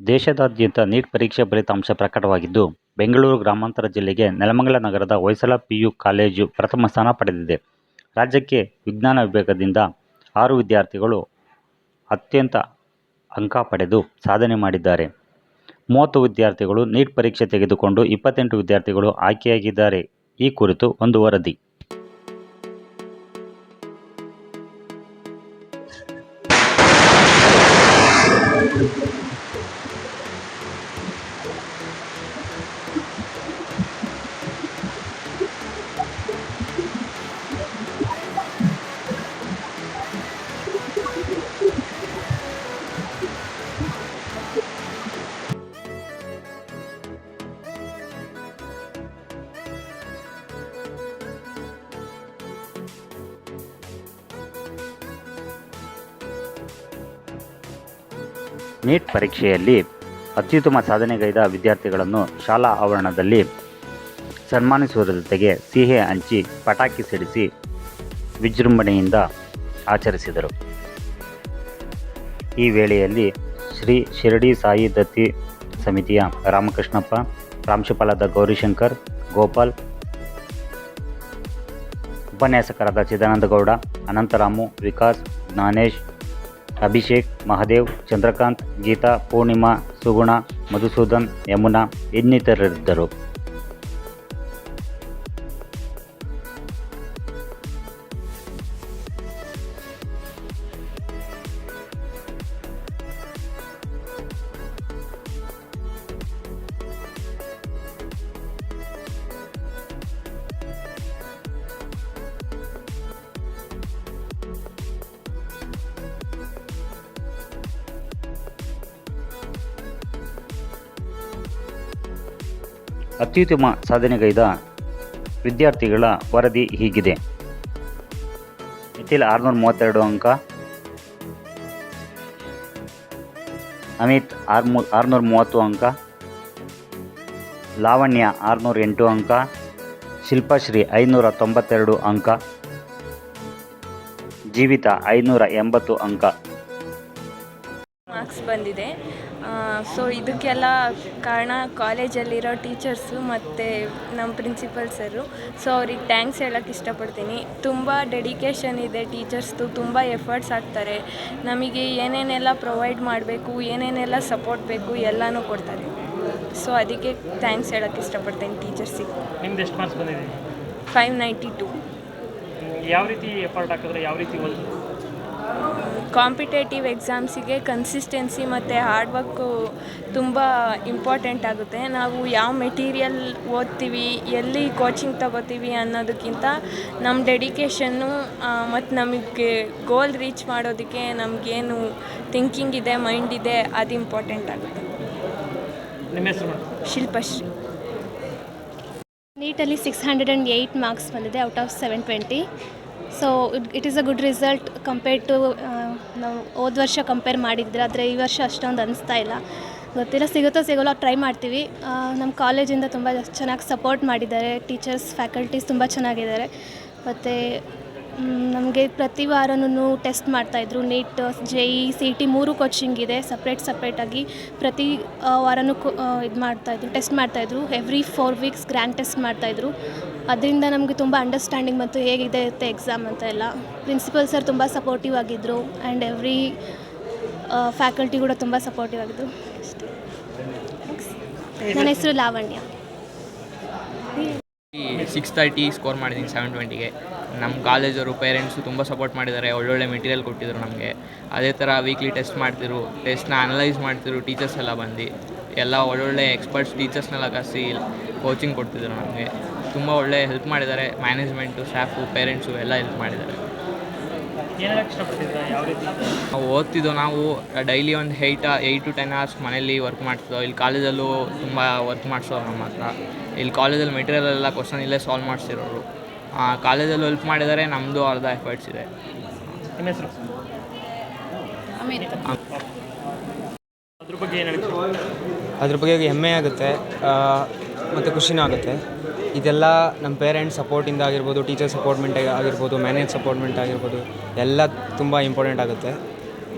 ದೇಶಾದ್ಯಂತ ನೀಟ್ ಪರೀಕ್ಷೆ ಫಲಿತಾಂಶ ಪ್ರಕಟವಾಗಿದ್ದು, ಬೆಂಗಳೂರು ಗ್ರಾಮಾಂತರ ಜಿಲ್ಲೆಗೆ ನೆಲಮಂಗಲ ನಗರದ ಹೊಯ್ಸಳ ಪಿಯು ಕಾಲೇಜು ಪ್ರಥಮ ಸ್ಥಾನ ಪಡೆದಿದೆ. ರಾಜ್ಯಕ್ಕೆ ವಿಜ್ಞಾನ ವಿಭಾಗದಿಂದ ಆರು ವಿದ್ಯಾರ್ಥಿಗಳು ಅತ್ಯಂತ ಅಂಕ ಪಡೆದು ಸಾಧನೆ ಮಾಡಿದ್ದಾರೆ. ಮೂವತ್ತು ವಿದ್ಯಾರ್ಥಿಗಳು ನೀಟ್ ಪರೀಕ್ಷೆ ತೆಗೆದುಕೊಂಡು ಇಪ್ಪತ್ತೆಂಟು ವಿದ್ಯಾರ್ಥಿಗಳು ಆಯ್ಕೆಯಾಗಿದ್ದಾರೆ. ಈ ಕುರಿತು ಒಂದು ವರದಿ. ನೀಟ್ ಪರೀಕ್ಷೆಯಲ್ಲಿ ಅತ್ಯುತ್ತಮ ಸಾಧನೆಗೈದ ವಿದ್ಯಾರ್ಥಿಗಳನ್ನು ಶಾಲಾ ಆವರಣದಲ್ಲಿ ಸನ್ಮಾನಿಸುವುದರ ಜೊತೆಗೆ ಸಿಹಿ ಹಂಚಿ ಪಟಾಕಿ ಸಿಡಿಸಿ ವಿಜೃಂಭಣೆಯಿಂದ ಆಚರಿಸಿದರು. ಈ ವೇಳೆಯಲ್ಲಿ ಶ್ರೀ ಶಿರಡಿ ಸಾಯಿ ದತ್ತಿ ಸಮಿತಿಯ ರಾಮಕೃಷ್ಣಪ್ಪ, ಪ್ರಾಂಶುಪಾಲದ ಗೌರಿಶಂಕರ್, ಗೋಪಾಲ್, ಉಪನ್ಯಾಸಕರಾದ ಚಿದಾನಂದಗೌಡ ಅನಂತರಾಮು, ವಿಕಾಸ್ ಜ್ಞಾನೇಶ್ ಅಭಿಷೇಕ್ ಮಹಾದೇವ್ ಚಂದ್ರಕಾಂತ್ ಗೀತಾ ಪೂರ್ಣಿಮಾ ಸುಗುಣ ಮಧುಸೂದನ್ ಯಮುನಾ ಇನ್ನಿತರರಿದ್ದರು. ಅತ್ಯುತ್ತಮ ಸಾಧನೆಗೈದ ವಿದ್ಯಾರ್ಥಿಗಳ ವರದಿ ಹೀಗಿದೆ. ನಿಖಿಲ್ ಆರುನೂರ ಮೂವತ್ತೆರಡು ಅಂಕ. ಅಮಿತ್ ಆರ್ಮೂ ಆರುನೂರ ಮೂವತ್ತು ಅಂಕ. ಲಾವಣ್ಯ ಆರುನೂರ ಎಂಟು ಅಂಕ. ಶಿಲ್ಪಶ್ರೀ ಐನೂರ ತೊಂಬತ್ತೆರಡು ಅಂಕ. ಜೀವಿತ ಐನೂರ ಎಂಬತ್ತು ಅಂಕ. ಮಾರ್ಕ್ಸ್ ಬಂದಿದೆ. ಸೊ ಇದಕ್ಕೆಲ್ಲ ಕಾರಣ ಕಾಲೇಜಲ್ಲಿರೋ ಟೀಚರ್ಸು ಮತ್ತು ನಮ್ಮ ಪ್ರಿನ್ಸಿಪಲ್ ಸರು. ಸೊ ಅವ್ರಿಗೆ ಥ್ಯಾಂಕ್ಸ್ ಹೇಳೋಕ್ಕೆ ಇಷ್ಟಪಡ್ತೀನಿ. ತುಂಬ ಡೆಡಿಕೇಶನ್ ಇದೆ ಟೀಚರ್ಸ್ದು ತುಂಬ ಎಫರ್ಟ್ಸ್ ಹಾಕ್ತಾರೆ. ನಮಗೆ ಏನೇನೆಲ್ಲ ಪ್ರೊವೈಡ್ ಮಾಡಬೇಕು ಏನೇನೆಲ್ಲ ಸಪೋರ್ಟ್ ಬೇಕು ಎಲ್ಲನೂ ಕೊಡ್ತಾರೆ. ಸೊ ಅದಕ್ಕೆ ಥ್ಯಾಂಕ್ಸ್ ಹೇಳೋಕ್ಕೆ ಇಷ್ಟಪಡ್ತೀನಿ ಟೀಚರ್ಸಿಗೆ. ನಿಮ್ದು ಎಷ್ಟು ಮಾರ್ಕ್ಸ್ ಬಂದಿದೆ? Five ninety two. ಯಾವ ರೀತಿ ಎಫರ್ಟ್ ಹಾಕಿದ್ರೆ ಯಾವ ರೀತಿ ಕಾಂಪಿಟೇಟಿವ್ ಎಕ್ಸಾಮ್ಸಿಗೆ ಕನ್ಸಿಸ್ಟೆನ್ಸಿ ಮತ್ತು ಹಾರ್ಡ್ ವರ್ಕು ತುಂಬ ಇಂಪಾರ್ಟೆಂಟ್ ಆಗುತ್ತೆ. ನಾವು ಯಾವ ಮೆಟೀರಿಯಲ್ ಓದ್ತೀವಿ ಎಲ್ಲಿ ಕೋಚಿಂಗ್ ತಗೋತೀವಿ ಅನ್ನೋದಕ್ಕಿಂತ ನಮ್ಮ ಡೆಡಿಕೇಷನ್ನು ಮತ್ತು ನಮಗೆ ಗೋಲ್ ರೀಚ್ ಮಾಡೋದಕ್ಕೆ ನಮಗೇನು ಥಿಂಕಿಂಗ್ ಇದೆ ಮೈಂಡ್ ಇದೆ ಅದು ಇಂಪಾರ್ಟೆಂಟ್ ಆಗುತ್ತೆ. Shilpashree. ನೀಟಲ್ಲಿ six hundred and eight marks ಬಂದಿದೆ out of seven twenty so it is a good result compare to ನಾವು ಹೋದ ವರ್ಷ ಕಂಪೇರ್ ಮಾಡಿದ್ರೆ, ಆದರೆ ಈ ವರ್ಷ ಅಷ್ಟೊಂದು ಅನಿಸ್ತಾ ಇಲ್ಲ. ಗೊತ್ತಿಲ್ಲ, ಸಿಗುತ್ತೋ ಸಿಗೋಲ್ಲ ಟ್ರೈ ಮಾಡ್ತೀವಿ. ನಮ್ಮ ಕಾಲೇಜಿಂದ ತುಂಬ ಚೆನ್ನಾಗಿ ಸಪೋರ್ಟ್ ಮಾಡಿದ್ದಾರೆ. ಟೀಚರ್ಸ್ ಫ್ಯಾಕಲ್ಟೀಸ್ ತುಂಬ ಚೆನ್ನಾಗಿದ್ದಾರೆ. ಮತ್ತು ನಮಗೆ ಪ್ರತಿ ವಾರನೂ ಟೆಸ್ಟ್ ಮಾಡ್ತಾಯಿದ್ರು NEET J E C T ಮೂರು ಕೋಚಿಂಗ್ ಇದೆ. ಸಪ್ರೇಟ್ ಸಪ್ರೇಟಾಗಿ ಪ್ರತಿ ವಾರನೂ ಇದು ಮಾಡ್ತಾಯಿದ್ರು ಟೆಸ್ಟ್ ಮಾಡ್ತಾಯಿದ್ರು every four weeks grand test ಮಾಡ್ತಾಯಿದ್ರು ಅದರಿಂದ ನಮಗೆ ತುಂಬ ಅಂಡರ್ಸ್ಟ್ಯಾಂಡಿಂಗ್ ಮತ್ತು ಹೇಗಿದೆ ಇರುತ್ತೆ ಎಕ್ಸಾಮ್ ಅಂತ ಎಲ್ಲ. ಪ್ರಿನ್ಸಿಪಲ್ ಸರ್ ತುಂಬ ಸಪೋರ್ಟಿವ್ ಆಗಿದ್ದರು ಆ್ಯಂಡ್ ಎವ್ರಿ ಫ್ಯಾಕಲ್ಟಿ ಕೂಡ ತುಂಬ ಸಪೋರ್ಟಿವ್ ಆಗಿದ್ದರು ನನ್ನ ಹೆಸರು ಲಾವಣ್ಯ. ಸಿಕ್ಸ್ ತರ್ಟಿ ಸ್ಕೋರ್ ಮಾಡಿದ್ದೀನಿ ಸೆವೆನ್ ಟ್ವೆಂಟಿಗೆ ನಮ್ಮ ಕಾಲೇಜವರು ಪೇರೆಂಟ್ಸು ತುಂಬ ಸಪೋರ್ಟ್ ಮಾಡಿದ್ದಾರೆ ಒಳ್ಳೊಳ್ಳೆ ಮೆಟೀರಿಯಲ್ ಕೊಟ್ಟಿದ್ರು ನಮಗೆ. ಅದೇ ಥರ ವೀಕ್ಲಿ ಟೆಸ್ಟ್ ಮಾಡ್ತಿದ್ರು ಟೆಸ್ಟ್ನ ಅನಲೈಸ್ ಮಾಡ್ತಿದ್ರು ಟೀಚರ್ಸ್ ಎಲ್ಲ ಬಂದು. ಎಲ್ಲ ಒಳ್ಳೊಳ್ಳೆ ಎಕ್ಸ್ಪರ್ಟ್ಸ್ ಟೀಚರ್ಸ್ನೆಲ್ಲ ಕರೆಸಿ ಕೋಚಿಂಗ್ ಕೊಡ್ತಿದ್ರು ನಮಗೆ. ತುಂಬ ಒಳ್ಳೆ ಹೆಲ್ಪ್ ಮಾಡಿದ್ದಾರೆ. ಮ್ಯಾನೇಜ್ಮೆಂಟು ಸ್ಟಾಫು ಪೇರೆಂಟ್ಸು ಎಲ್ಲ ಹೆಲ್ಪ್ ಮಾಡಿದ್ದಾರೆ. ನಾವು ಓದ್ತಿದ್ದೋ ನಾವು ಡೈಲಿ ಒಂದು eight eight to ten hours ಮನೇಲಿ ವರ್ಕ್ ಮಾಡ್ತಿದ್ದೋ ಇಲ್ಲಿ ಕಾಲೇಜಲ್ಲೂ ತುಂಬ ವರ್ಕ್ ಮಾಡಿಸೋರು ನಮ್ಮ ಹತ್ರ. ಇಲ್ಲಿ ಕಾಲೇಜಲ್ಲಿ ಮೆಟೀರಿಯಲ್ ಎಲ್ಲ ಕ್ವಶನ್ ಇಲ್ಲೇ ಸಾಲ್ವ್ ಮಾಡಿಸಿರೋರು. ಕಾಲೇಜಲ್ಲೂ ಹೆಲ್ಪ್ ಮಾಡಿದರೆ ನಮ್ಮದು ಅರ್ಧ ಎಫರ್ಟ್ಸ್ ಇದೆ. ಅದ್ರ ಬಗ್ಗೆ ಹೆಮ್ಮೆ ಆಗುತ್ತೆ. ಮತ್ತು ಖುಷಿನೂ ಆಗುತ್ತೆ. ಇದೆಲ್ಲ ನಮ್ಮ ಪೇರೆಂಟ್ಸ್ ಸಪೋರ್ಟಿಂದ ಆಗಿರ್ಬೋದು ಟೀಚರ್ ಸಪೋರ್ಟ್ಮೆಂಟ್ ಆಗಿರ್ಬೋದು ಮ್ಯಾನೇಜ್ ಸಪೋರ್ಟ್ಮೆಂಟ್ ಆಗಿರ್ಬೋದು ಎಲ್ಲ ತುಂಬ ಇಂಪಾರ್ಟೆಂಟ್ ಆಗುತ್ತೆ.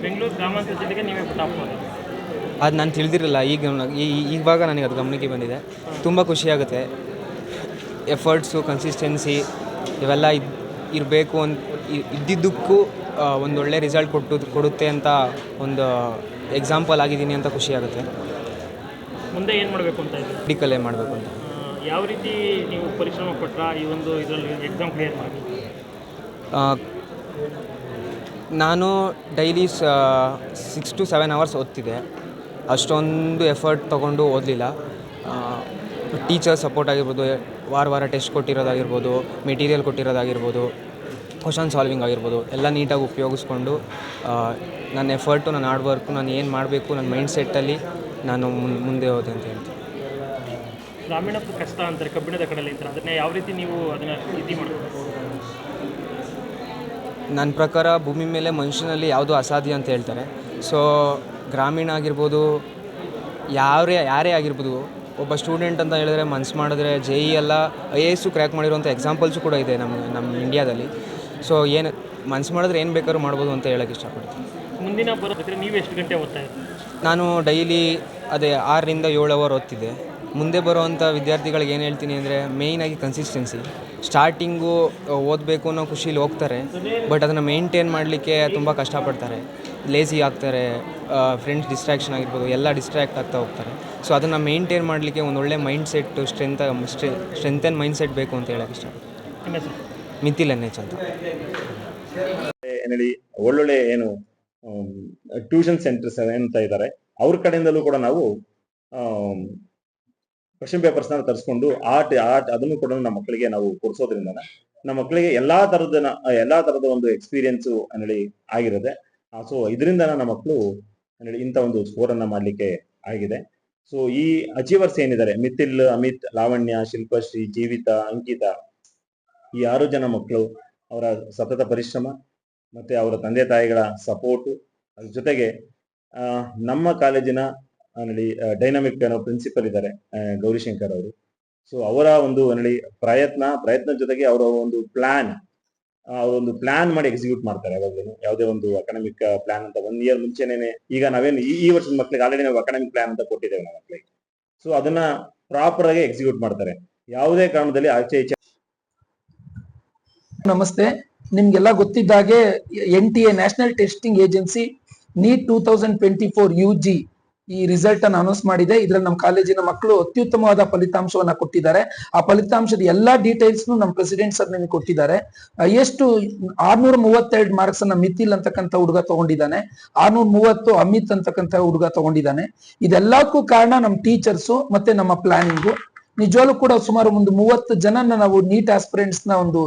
ಬೆಂಗಳೂರು ಗ್ರಾಮಾಂತರ ಜಿಲ್ಲೆಗೆ ನೀವೇ ಟಾಪ್ ಅದು ನಾನು ತಿಳಿದಿರಲಿಲ್ಲ ಈಗ ಇವಾಗ ನನಗೆ ಅದು ಗಮನಕ್ಕೆ ಬಂದಿದೆ. ತುಂಬ ಖುಷಿಯಾಗುತ್ತೆ ಎಫರ್ಟ್ಸು ಕನ್ಸಿಸ್ಟೆನ್ಸಿ ಇವೆಲ್ಲ ಇದ್ ಇರಬೇಕು ಅಂತ ಇದ್ದಿದ್ದಕ್ಕೂ ಒಳ್ಳೆ ರಿಸಲ್ಟ್ ಕೊಟ್ಟು ಕೊಡುತ್ತೆ ಅಂತ ಒಂದು ಎಕ್ಸಾಂಪಲ್ ಆಗಿದ್ದೀನಿ ಅಂತ ಖುಷಿಯಾಗುತ್ತೆ ಮುಂದೆ ಏನು ಮಾಡಬೇಕು ಅಂತ ಮೆಡಿಕಲ್ ಏನು ಮಾಡಬೇಕು ಅಂತ. ಯಾವ ರೀತಿ ನೀವು ಪರಿಶ್ರಮ ಪಟ್ಟ ಈ ಒಂದು ಇದರಲ್ಲಿ ಎಕ್ಸಾಮ್ ಕ್ಲಿಯರ್ ಮಾಡಿ? ನಾನು daily six to seven hours ಓದ್ತಿದ್ದೆ. ಅಷ್ಟೊಂದು ಎಫರ್ಟ್ ತೊಗೊಂಡು ಓದಲಿಲ್ಲ. ಟೀಚರ್ ಸಪೋರ್ಟ್ ಆಗಿರ್ಬೋದು, ವಾರ ವಾರ ಟೆಸ್ಟ್ ಕೊಟ್ಟಿರೋದಾಗಿರ್ಬೋದು ಮೆಟೀರಿಯಲ್ ಕೊಟ್ಟಿರೋದಾಗಿರ್ಬೋದು ಕ್ವಶನ್ ಸಾಲ್ವಿಂಗ್ ಆಗಿರ್ಬೋದು, ಎಲ್ಲ ನೀಟಾಗಿ ಉಪಯೋಗಿಸ್ಕೊಂಡು ನನ್ನ ಎಫರ್ಟು ನನ್ನ ಹಾರ್ಡ್ ವರ್ಕು ನಾನು ಏನು ಮಾಡಬೇಕು, ನನ್ನ ಮೈಂಡ್ ಸೆಟ್ಟಲ್ಲಿ ನಾನು ಮುಂದೆ ಹೋದೆ ಅಂತ ಹೇಳ್ತೀನಿ. ಗ್ರಾಮೀಣ ಕಷ್ಟ ಅಂತಾರೆ ಕಬ್ಬಿಣದ ಕಡಲೆ ಅಂತಾರೆ ಅದನ್ನ ಯಾವ ರೀತಿ ನೀವು ಅದನ್ನ ಇದು ಮಾಡಬೇಕು ನನ್ನ ಪ್ರಕಾರ ಭೂಮಿ ಮೇಲೆ ಮನುಷ್ಯನಲ್ಲಿ ಯಾವುದು ಅಸಾಧ್ಯ ಅಂತ ಹೇಳ್ತಾರೆ. ಸೊ ಗ್ರಾಮೀಣ ಆಗಿರ್ಬೋದು ಯಾರೇ ಯಾರೇ ಆಗಿರ್ಬೋದು ಒಬ್ಬ ಸ್ಟೂಡೆಂಟ್ ಅಂತ ಹೇಳಿದ್ರೆ ಮನ್ಸು ಮಾಡಿದ್ರೆ ಜೆ ಇ ಎಲ್ಲ ಐ ಎ ಎಸ್ಸು ಕ್ರ್ಯಾಕ್ ಮಾಡಿರೋಂಥ ಎಕ್ಸಾಂಪಲ್ಸು ಕೂಡ ಇದೆ ನಮ್ಮ ನಮ್ಮ ಇಂಡಿಯಾದಲ್ಲಿ ಸೊ ಏನು ಮನ್ಸು ಮಾಡಿದ್ರೆ ಏನು ಬೇಕಾದ್ರೂ ಮಾಡ್ಬೋದು ಅಂತ ಹೇಳೋಕ್ಕೆ ಇಷ್ಟಪಡ್ತೀನಿ. ಮುಂದಿನ ಬರೋದಕ್ಕೆ ನೀವು ಎಷ್ಟು ಗಂಟೆ ಓದ್ತಾ ನಾನು ಡೈಲಿ ಅದೇ ಆರರಿಂದ ಏಳು ಅವರ್ ಓದ್ತಿದ್ದೆ. ಮುಂದೆ ಬರುವಂಥ ವಿದ್ಯಾರ್ಥಿಗಳಿಗೆ ಏನು ಹೇಳ್ತೀನಿ ಅಂದರೆ ಮೇಯ್ನಾಗಿ ಕನ್ಸಿಸ್ಟೆನ್ಸಿ ಸ್ಟಾರ್ಟಿಂಗು ಓದಬೇಕು ಅನ್ನೋ ಖುಷೀಲಿ ಹೋಗ್ತಾರೆ ಬಟ್ ಅದನ್ನು ಮೇಂಟೈನ್ ಮಾಡಲಿಕ್ಕೆ ತುಂಬ ಕಷ್ಟಪಡ್ತಾರೆ. ಲೇಸಿ ಆಗ್ತಾರೆ ಫ್ರೆಂಡ್ಸ್ ಡಿಸ್ಟ್ರಾಕ್ಷನ್ ಆಗಿರ್ಬೋದು, ಎಲ್ಲ ಡಿಸ್ಟ್ರಾಕ್ಟ್ ಆಗ್ತಾ ಹೋಗ್ತಾರೆ. ಸೊ ಅದನ್ನು ಮೇಂಟೈನ್ ಮಾಡಲಿಕ್ಕೆ ಒಂದು ಒಳ್ಳೆ mind set strength strength and mind set ಬೇಕು ಅಂತ ಹೇಳೋಕ್ಕೆ ಇಷ್ಟ. ಮಿತಿಲ್ ಎನ್ ಎಚ್ ಅಂತ. ಒಳ್ಳೊಳ್ಳೆ ಏನು ಟ್ಯೂಷನ್ ಸೆಂಟರ್ಸ್ ಅಂತ ಇದ್ದಾರೆ ಅವ್ರ ಕಡೆಯಿಂದಲೂ ಕೂಡ ನಾವು ಕ್ವಶನ್ ಪೇಪರ್ಸ್ನ ತರಿಸ್ಕೊಂಡು ಆರ್ಟ್ ಆರ್ಟ್ ಅದನ್ನು ಕೂಡ ನಮ್ಮ ಮಕ್ಕಳಿಗೆ ನಾವು ಕೊಡಿಸೋದ್ರಿಂದ ನಮ್ಮ ಮಕ್ಕಳಿಗೆ ಎಲ್ಲಾ ತರದ ಎಲ್ಲಾ ತರದ ಒಂದು ಎಕ್ಸ್ಪೀರಿಯನ್ಸ್ ಅನ್ನಲಿ ಆಗಿರುತ್ತೆ. ಸೊ ಇದರಿಂದ ನಮ್ಮ ಮಕ್ಕಳು ಹೇಳಿ ಇಂಥ ಒಂದು ಸ್ಕೋರ್ ಅನ್ನ ಮಾಡ್ಲಿಕ್ಕೆ ಆಗಿದೆ. ಸೊ ಈ ಅಚೀವರ್ಸ್ ಏನಿದ್ದಾರೆ? ಮಿಥಿಲ್, ಅಮಿತ್, ಲಾವಣ್ಯ ಶಿಲ್ಪಶ್ರೀ ಜೀವಿತ, ಅಂಕಿತ ಈ ಆರು ಜನ ಮಕ್ಕಳು ಅವರ ಸತತ ಪರಿಶ್ರಮ ಮತ್ತೆ ಅವರ ತಂದೆ ತಾಯಿಗಳ ಸಪೋರ್ಟು ಅದ್ರ ಜೊತೆಗೆ ನಮ್ಮ ಕಾಲೇಜಿನ ಅಲ್ಲಿ ಡೈನಾಮಿಕ್ ಅನ್ನೋ ಪ್ರಿನ್ಸಿಪಲ್ ಇದ್ದಾರೆ ಗೌರಿಶಂಕರ್ ಅವರು. ಸೊ ಅವರ ಒಂದು ನಡಿ ಪ್ರಯತ್ನ ಪ್ರಯತ್ನ ಜೊತೆಗೆ ಅವರ ಒಂದು ಪ್ಲಾನ್ ಒಂದು ಪ್ಲಾನ್ ಮಾಡಿ ಎಕ್ಸಿಕ್ಯೂಟ್ ಮಾಡ್ತಾರೆ ಯಾವಾಗಲೂ. ಯಾವುದೇ ಒಂದು ಅಕಾಡೆಮಿಕ್ ಪ್ಲಾನ್ ಅಂತ ಒನ್ ಇಯರ್ ಮುಂಚೆನೇನೆ, ಈಗ ನಾವೇನು ಈ ವರ್ಷದ ಮಕ್ಕಳಿಗೆ ಆಲ್ರೆಡಿ ನಾವು ಅಕಾಡೆಮಿಕ್ ಪ್ಲಾನ್ ಅಂತ ಕೊಟ್ಟಿದ್ದೇವೆ ನಾವು ಮಕ್ಳಿಗೆ. ಸೊ ಅದನ್ನ ಪ್ರಾಪರ್ ಆಗಿ ಎಕ್ಸಿಕ್ಯೂಟ್ ಮಾಡ್ತಾರೆ. ಯಾವುದೇ ಕಾರಣದಲ್ಲಿ ಆಚೆ ಈಚೆ ನಮಸ್ತೆ. ನಿಮ್ಗೆಲ್ಲ ಗೊತ್ತಿದ್ದಾಗೆ N T A national testing agency NEET two thousand twenty four U G E result ಅನ್ನು ಅನೌನ್ಸ್ ಮಾಡಿದೆ. ಇದ್ರಲ್ಲಿ ನಮ್ಮ ಕಾಲೇಜಿನ ಮಕ್ಕಳು ಅತ್ಯುತ್ತಮವಾದ ಫಲಿತಾಂಶವನ್ನ ಕೊಟ್ಟಿದ್ದಾರೆ. ಆ ಫಲಿತಾಂಶದ ಎಲ್ಲಾ ಡೀಟೇಲ್ಸ್ ನಮ್ಮ ಪ್ರೆಸಿಡೆಂಟ್ ಸರ್ ನಿಮಗೆ ಕೊಟ್ಟಿದ್ದಾರೆ. ಎಷ್ಟು ಆರ್ನೂರ ಮೂವತ್ತೆರಡು ಮಾರ್ಕ್ಸ್ ಅನ್ನ ಮಿತಿಲ್ ಅಂತಕ್ಕಂಥ ಹುಡುಗ ತಗೊಂಡಿದ್ದಾನೆ. ಆರ್ನೂರ ಮೂವತ್ತು ಅಮಿತ್ ಅಂತಕ್ಕಂಥ ಹುಡುಗ ತಗೊಂಡಿದ್ದಾನೆ. ಇದೆಲ್ಲಕ್ಕೂ ಕಾರಣ ನಮ್ಮ ಟೀಚರ್ಸು ಮತ್ತೆ ನಮ್ಮ ಪ್ಲಾನಿಂಗು ನಿಜವಾಗ್ಲೂ ಕೂಡ ಸುಮಾರು ಒಂದು ಮೂವತ್ತು ಜನನ ನಾವು ನೀಟ್ ಆಸ್ಪಿರೆಂಟ್ಸ್ನ ಒಂದು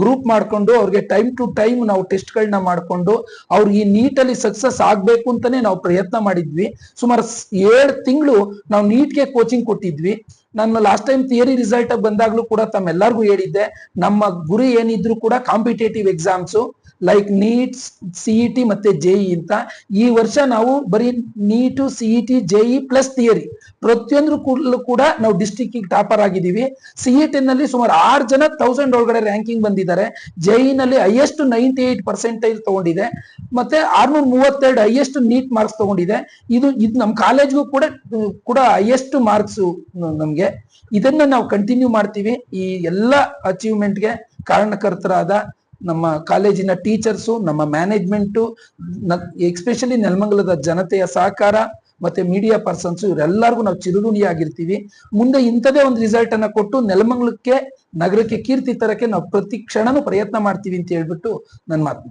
ಗ್ರೂಪ್ ಮಾಡ್ಕೊಂಡು ಅವ್ರಿಗೆ ಟೈಮ್ ಟು ಟೈಮ್ ನಾವು ಟೆಸ್ಟ್ ಗಳನ್ನ ಮಾಡ್ಕೊಂಡು ಅವ್ರು ಈ ನೀಟ್ ಅಲ್ಲಿ ಸಕ್ಸಸ್ ಆಗ್ಬೇಕು ಅಂತಾನೆ ನಾವು ಪ್ರಯತ್ನ ಮಾಡಿದ್ವಿ. ಸುಮಾರು ಏಳು ತಿಂಗಳು ನಾವು ನೀಟ್ಗೆ ಕೋಚಿಂಗ್ ಕೊಟ್ಟಿದ್ವಿ. ನನ್ನ ಲಾಸ್ಟ್ ಟೈಮ್ ಥಿಯರಿ ರಿಸಲ್ಟ್ ಬಂದಾಗ್ಲೂ ಕೂಡ ತಮ್ಮೆಲ್ಲರಿಗೂ ಹೇಳಿದ್ದೆ. ನಮ್ಮ ಗುರಿ ಏನಿದ್ರು ಕೂಡ competitive exams like NEET CET ಮತ್ತೆ ಜೆಇ ಅಂತ ಈ ವರ್ಷ ನಾವು ಬರೀ NEET CET JE plus theory ಪ್ರತಿಯೊಂದು ಕೂಡಲೂ ಕೂಡ ನಾವು ಡಿಸ್ಟಿಕ್ ಟಾಪರ್ ಆಗಿದ್ದೀವಿ. ಸಿಇಟಿ ನಲ್ಲಿ ಸುಮಾರು ಆರು ಜನ ತೌಸಂಡ್ ಒಳಗಡೆ ರ್ಯಾಂಕಿಂಗ್ ಬಂದಿದ್ದಾರೆ. ಜೆಇ ನಲ್ಲಿ ಹೈಯೆಸ್ಟ್ ನೈಂಟಿ ಏಟ್ ಪರ್ಸೆಂಟೇಜ್ ತಗೊಂಡಿದೆ. ಮತ್ತೆ ಆರ್ನೂರ ಮೂವತ್ತೆರಡು ಹೈಯೆಸ್ಟ್ ನೀಟ್ ಮಾರ್ಕ್ಸ್ ತಗೊಂಡಿದೆ. ಇದು ಇದು ನಮ್ಮ ಕಾಲೇಜ್ಗೂ ಕೂಡ ಕೂಡ ಹೈಯೆಸ್ಟ್ ಮಾರ್ಕ್ಸ್ ನಮಗೆ. ಇದನ್ನ ನಾವು ಕಂಟಿನ್ಯೂ ಮಾಡ್ತೀವಿ. ಈ ಎಲ್ಲ ಅಚೀವ್ಮೆಂಟ್ಗೆ ಕಾರಣಕರ್ತರಾದ ನಮ್ಮ ಕಾಲೇಜಿನ ಟೀಚರ್ಸು, ನಮ್ಮ ಮ್ಯಾನೇಜ್ಮೆಂಟು ಎಸ್ಪೆಷಲಿ ನೆಲಮಂಗಲದ ಜನತೆಯ ಸಹಕಾರ ಮತ್ತೆ ಮೀಡಿಯಾ ಪರ್ಸನ್ಸ್ ಇವರೆಲ್ಲರಿಗೂ ನಾವು ಚಿರುಋಣಿಯಾಗಿರ್ತೀವಿ ಮುಂದೆ ಇಂಥದೇ ಒಂದು ರಿಸಲ್ಟ್ ಅನ್ನ ಕೊಟ್ಟು ನೆಲಮಂಗಲಕ್ಕೆ, ನಗರಕ್ಕೆ ಕೀರ್ತಿ ತರಕ್ಕೆ ನಾವು ಪ್ರತಿ ಕ್ಷಣನೂ ಪ್ರಯತ್ನ ಮಾಡ್ತೀವಿ ಅಂತ ಹೇಳ್ಬಿಟ್ಟು ನನ್ನ ಮಾತು